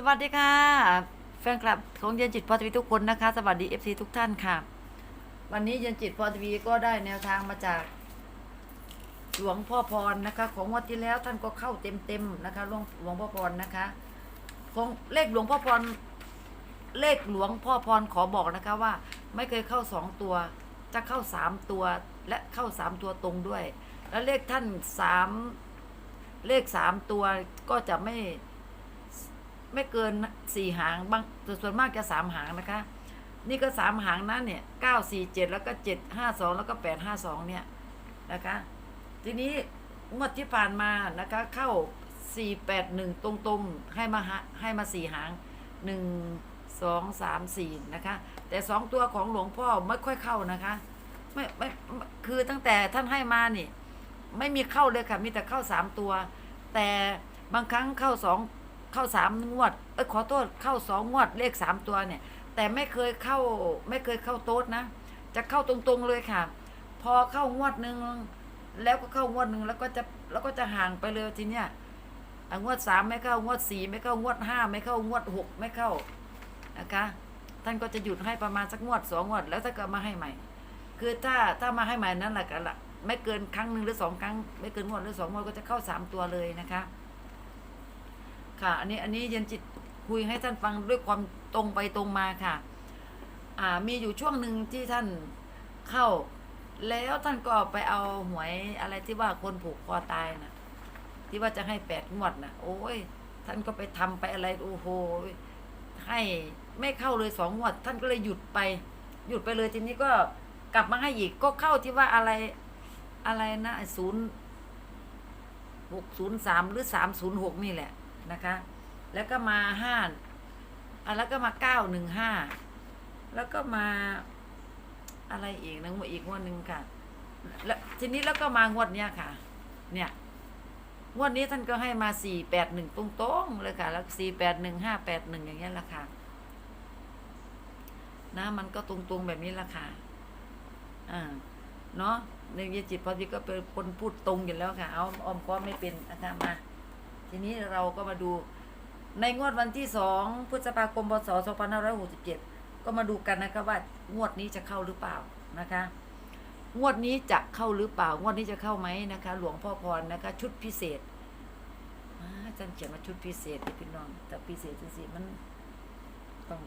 สวัสดีค่ะ แฟนคลับของเย็นจิตพอทีวีทุกคนนะคะ สวัสดีเอฟซีทุกท่านค่ะ วันนี้เย็นจิตพอทีวีก็ได้แนวทางมาจาก หลวงพ่อพรนะคะ ของงวันที่แล้วท่านก็เข้าเต็มๆนะคะหลวงหลวงพ่อพรนะคะของเลขหลวงพ่อพรเลขหลวงพ่อพรขอบอกนะคะว่า ไม่เคยเข้าสองตัว จะเข้าสามตัวและเข้าสามตัวตรงด้วย แล้วเลขท่านสามเลขสามตัวก็จะไม่ ไม่เกินสี่หางบางส่วนมากจะสามหางนะคะ นี่ก็สามหางนั้นเนี่ยเก้าสี่เจ็ดแล้วก็เจ็ดห้าสองแล้วก็แปดห้าสองเนี่ยนะคะ ทีนี้งวดที่ผ่านมานะคะเข้าสี่แปดหนึ่งตรงๆให้มาให้มาสี่หางหนึ่งสองสามสี่นะคะ แต่สองตัวของหลวงพ่อไม่ค่อยเข้านะคะไม่ไม่ไม่คือตั้งแต่ท่านให้มานี่ ไม่มีเข้าเลยค่ะมีแต่เข้าสามตัว แต่บางครั้งเข้าสอง เข้าสามงวดเอ้ยขอโทษเข้าสองงวดเลขสามตัวเนี่ย แต่ไม่เคยเข้าไม่เคยเข้าโต๊ดนะ จะเข้าตรงๆเลยค่ะ พอเข้างวดหนึ่งแล้วก็เข้างวดหนึ่งแล้วก็จะแล้วก็จะห่างไปเลยทีเนี้ยงวดสามไม่เข้างวดสี่ไม่เข้างวดห้าไม่เข้างวดหกไม่เข้านะคะท่านก็จะหยุดให้ประมาณสักงวดสองงวด แล้วถ้าก็มาให้ใหม่ คือถ้าถ้ามาให้ใหม่นั้นแหละกันละไม่เกินครั้งหนึ่งหรือสองครั้ง ไม่เกินงวดหรือสองงวดก็จะเข้าสามตัวเลยนะคะ ค่ะ อันนี้อันนี้เย็นจิตคุยให้ท่านฟังด้วยความตรงไปตรงมาค่ะ อ่ามีอยู่ช่วงหนึ่งที่ท่านเข้า แล้วท่านก็ไปเอาหวยอะไรที่ว่าคนผูกคอตายน่ะ ที่ว่าจะให้แปดงวดน่ะ โอ้ย ท่านก็ไปทำไปอะไรโอ้โหให้ไม่เข้าเลยสองงวด ท่านก็เลยหยุดไป หยุดไปเลยทีนี้ก็กลับมาให้อีกก็เข้าที่ว่าอะไรอะไรนะศูนย์หกศูนย์สามหรือสามศูนย์หกนี่แหละ นะคะ แล้วก็มาห้าอะแล้วก็มาเก้าหนึ่งห้าแล้วก็มาอะไรอีกนะงวดอีกงวดหนึ่งค่ะ แล้วทีนี้แล้วก็มางวดเนี้ยค่ะ เนี่ยงวดนี้ท่านก็ให้มาสี่แปดหนึ่งตรงๆเลยค่ะ แล้วสี่แปดหนึ่งห้าแปดหนึ่งอย่างเงี้ยละค่ะนะมันก็ตรงๆแบบนี้ละค่ะอ่าเนาะในยจิตพอดีก็เป็นคนพูดตรงอยู่แล้วค่ะ เอาออมก็ไม่เป็นนะคะมา ทีนี้เราก็มาดูในงวดวันที่สองพฤษภาคมพศสองพันห้าร้อยหกสิบเจ็ดก็มาดูกันนะคะว่างวดนี้จะเข้าหรือเปล่านะคะ งวดนี้จะเข้าหรือเปล่างวดนี้จะเข้าไหมนะคะ หลวงพ่อพรนะคะ ชุดพิเศษอาจารย์เขียนมาชุดพิเศษพี่น้องแต่พิเศษจริงๆมันต้อง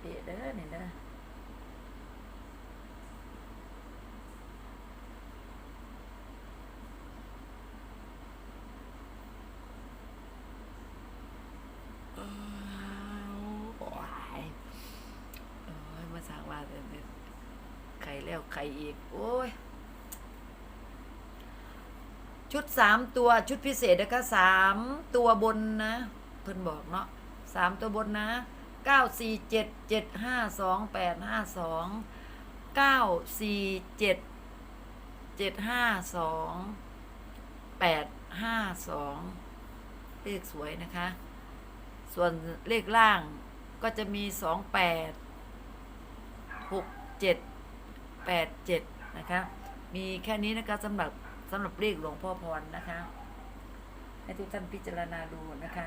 เปะเด้อเนี่ยเด้อ เอ้าวโอ้ยโอ้ยมาสั่งว่าแต่แต่ใคร แล้วใครอีก โอ้ย ชุดสามตัวชุดพิเศษนะคะสามตัวบนนะ เพิ่นบอกเนาะสามตัวบนนะเก้าสี่เจ็ดเจ็ดห้าสองแปดห้าสองเก้าสี่เจ็ดเจ็ดห้าสองแปดห้าสองเลขสวยนะคะ ส่วนเลขล่างก็จะมีสองแปดหกเจ็ด แปดเจ็ดนะคะ มีแค่นี้นะคะสำหรับสำหรับเลขหลวงพ่อพรนะคะ ให้ทุกท่านพิจารณาดูนะคะ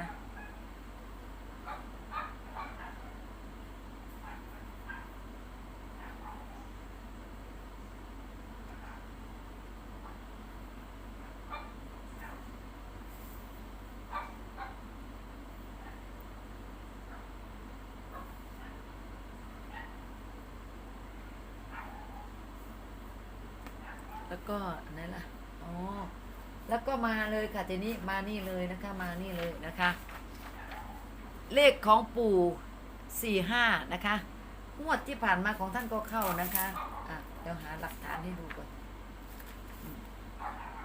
แล้วก็อันไหนล่ะอ๋อแล้วก็มาเลยค่ะทีนี้มานี่เลยนะคะมานี่เลยนะคะ เลขของปู่สี่ห้านะคะงวดที่ผ่านมาของท่านก็เข้านะคะอะเดี๋ยวหาหลักฐานให้ดูก่อน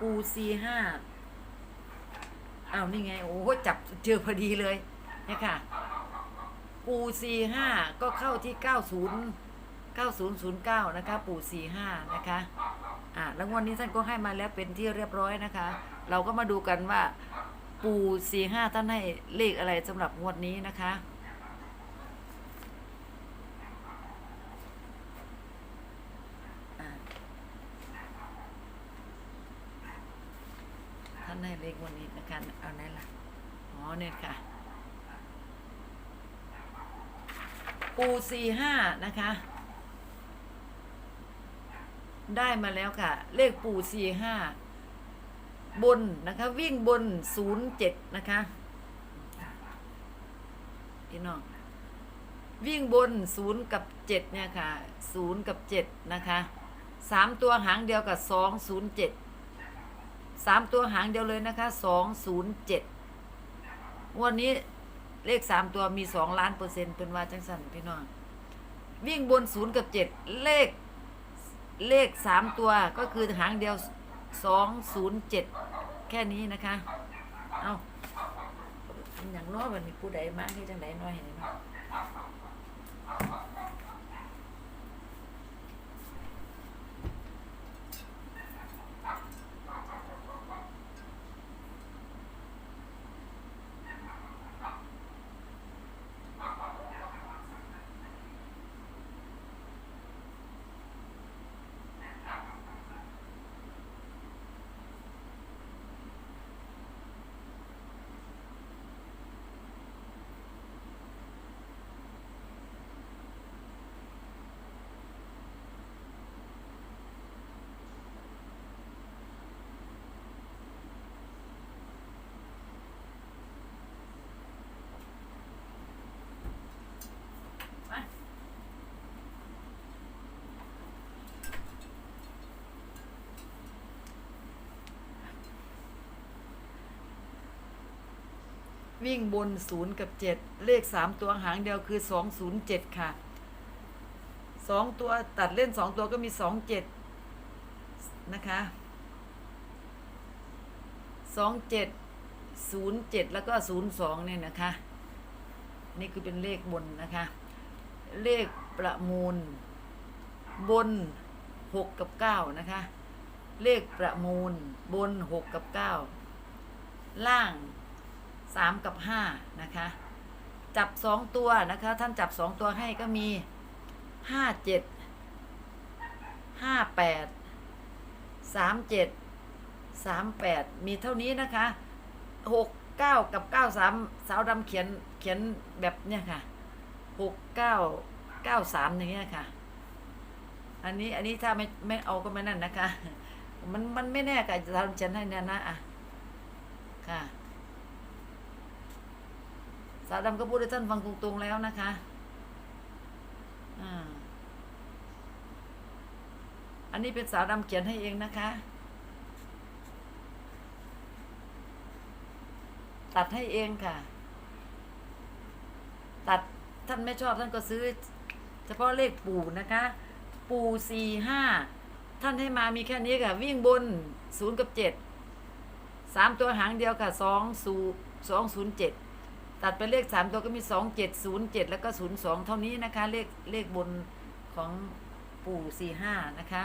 ปู่สี่ห้าอ้าวนี่ไงโอ้โหจับเจอพอดีเลยเนี่ยค่ะปู่สี่ห้าก็เข้าที่เก้าศูนย์ เก้าศูนย์ศูนย์เก้านะคะ ปู่สี่ห้านะคะ อ่าแล้วงวดนี้ท่านก็ให้มาแล้วเป็นที่เรียบร้อยนะคะ เราก็มาดูกันว่าปู่สี่ห้าท่านให้เลขอะไรสำหรับงวดนี้นะคะอ่าท่านให้เลขวดนี้นะคะเอาไหนล่ะอ๋อเนี่ยค่ะ ปูสี่ห้านะคะ ได้มาแล้วค่ะ เลขปู่สี่ห้าบนนะคะ วิ่งบนศูนย์เจ็ดนะคะพี่น้องวิ่งบนศูนย์กับเจ็ดเนี่ยค่ะศูนย์กับเจ็ดนะคะสามตัวหางเดียวกับสองศูนย์เจ็ดสามตัวหางเดียวเลยนะคะสองศูนย์เจ็ดวันนี้เลขสามตัวมีสองล้านเปอร์เซ็นต์เป็นว่าจังสันพี่น้องวิ่งบนศูนย์กับเจ็ดเลข เลขสามตัวก็คือหางเดียวสองศูนย์เจ็ดแค่นี้นะคะ เอาอย่างน้อยวันนี้ผู้ใดมาที่จังใดน้อยเห็นไหม วิ่งบนศูนย์กับเจ็ดเลขสามตัวหางเดียวคือสองศูนย์เจ็ดค่ะสองตัวตัดเล่นสองตัวก็มีสองเจ็ดนะคะสองเจ็ดศูนย์เจ็ดแล้วก็ศูนย์สองเนี่ยนะคะ นี่คือเป็นเลขบนนะคะ เลขประมูล บนหกกับเก้านะคะ เลขประมูลบนหกกับเก้าล่าง สามกับห้านะคะ จับสองตัวนะคะ ท่านจับสองตัวให้ก็มีห้าเจ็ดห้าแปดสามเจ็ดสามแปดมีเท่านี้นะคะหกเก้ากับเก้าสามสาวดำเขียนเขียนแบบเนี้ยค่ะหกเก้าเก้าสามอย่างเงี้ยค่ะ อันนี้อันนี้ถ้าไม่ไม่เอาก็ไม่นั่นนะคะ มันมันไม่แน่กับสาวดำเขียนให้นี่ยนะอะค่ะาวดำก็พูดให้ท่านฟังตรงๆแล้วนะคะอ่าอันนี้เป็นสาวดำเขียนให้เองนะคะ ตัดให้เองค่ะ ตัดท่านไม่ชอบท่านก็ซื้อ เฉพาะเลขปู่นะคะ ปู่สี่ห้าท่านให้มามีแค่นี้ค่ะ วิ่งบนศูนย์กับเจ็ดสามตัวหางเดียวค่ะสองศูสองศูนย์เจ็ด ตัดไปเลขสามตัวก็มีสองเจ็ดศูนย์เจ็ดแล้วก็ศูนย์สองเท่านี้นะคะ เลขเลขบนของปู่สี่ห้านะคะ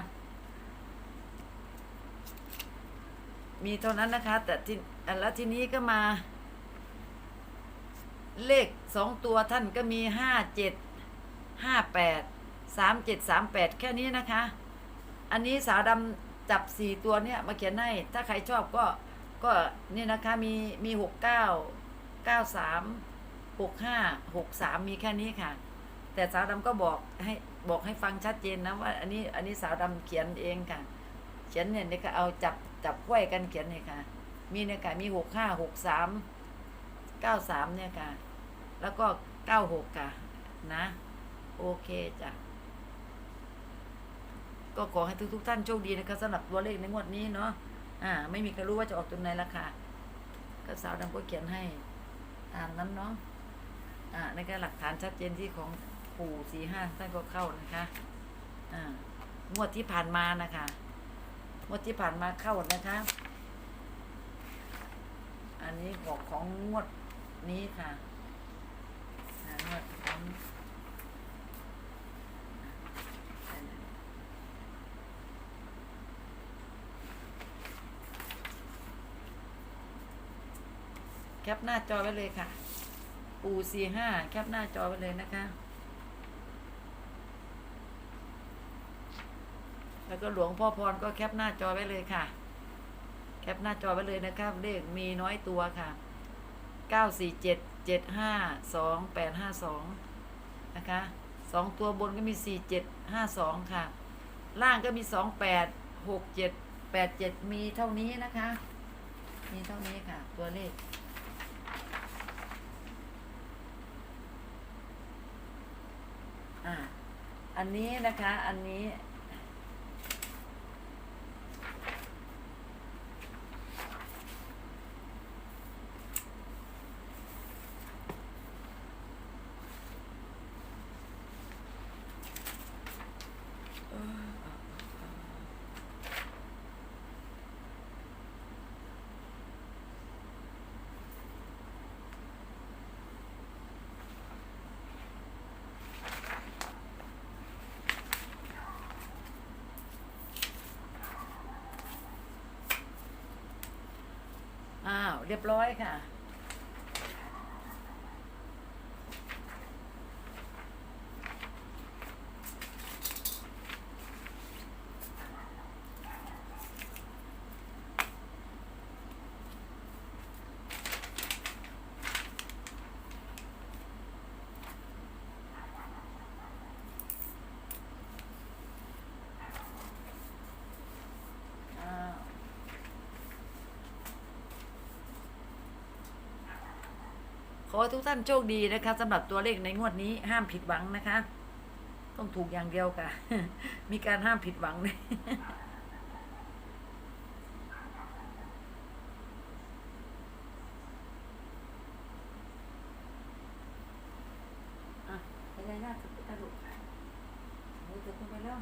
มีเท่านั้นนะคะ แต่ที่แล้วทีนี้ก็มา เลขสองตัวท่านก็มีห้าเจ็ดห้าแปดสามเจ็ดสามแปดแค่นี้นะคะ อันนี้สาวดำจับสี่ตัวเนี่ยมาเขียนให้ ถ้าใครชอบก็ก็นี่นะคะมีมีหกเก้า เก้าสามหกห้าหกสามมีแค่นี้ค่ะ แต่สาวดำก็บอกให้บอกให้ฟังชัดเจนนะว่าอันนี้อันนี้สาวดำเขียนเองค่ะ เขียนเนี่ยนี่ก็เอาจับจับไขว้กันเขียนเนี่ยค่ะ มีเนี่ยค่ะมีหกห้าหกสามเก้าสามเนี่ยค่ะ แล้วก็เก้าหกค่ะ นะ โอเคจ้ะก็ขอให้ทุกทุกๆท่านโชคดีนะคะสำหรับตัวเลขในงวดนี้เนาะ อ่า ไม่มีใครรู้ว่าจะออกตัวไหนละค่ะก็สาวดำก็เขียนให้ ตามนั้นเนาะอ่าในการหลักฐานชัดเจนที่ของปู่สี่ห้าท่านก็เข้านะคะอ่างวดที่ผ่านมานะคะงวดที่ผ่านมาเข้านะคะ อันนี้บอกของงวดนี้ค่ะอ่างวดของแค ปหน้าจอไว้เลยค่ะ ปูสี่ห้าแคปหน้าจอไว้เลยนะคะ แล้วก็หลวงพ่อพรก็แคปหน้าจอไว้เลยค่ะ แคปหน้าจอไว้เลยนะครับเลขมีน้อยตัวค่ะ9ก้าสี่เจ็ดเจ็ดห้าสองแปดห้าสองนะคะสองตัวบนก็มีสี่เจ็ดห้าสองค่ะ ล่างก็มีสองแปดหกเจ็ดแปดเจ็ดมีเท่านี้นะคะ มีเท่านี้ค่ะ ตัวเลข อ่า อันนี้นะคะ อันนี้ อ้าว เรียบร้อยค่ะ อ้าว ข อให้ทุกท่านโชคดีนะคะสำหรับตัวเลขในงวดนี้ห้ามผิดหวังนะคะ ต้องถูกอย่างเดียวค่ะ มีการห้ามผิดหวังเลยอะไปเลยนะกระดูกมือถือคุณไปแล้ว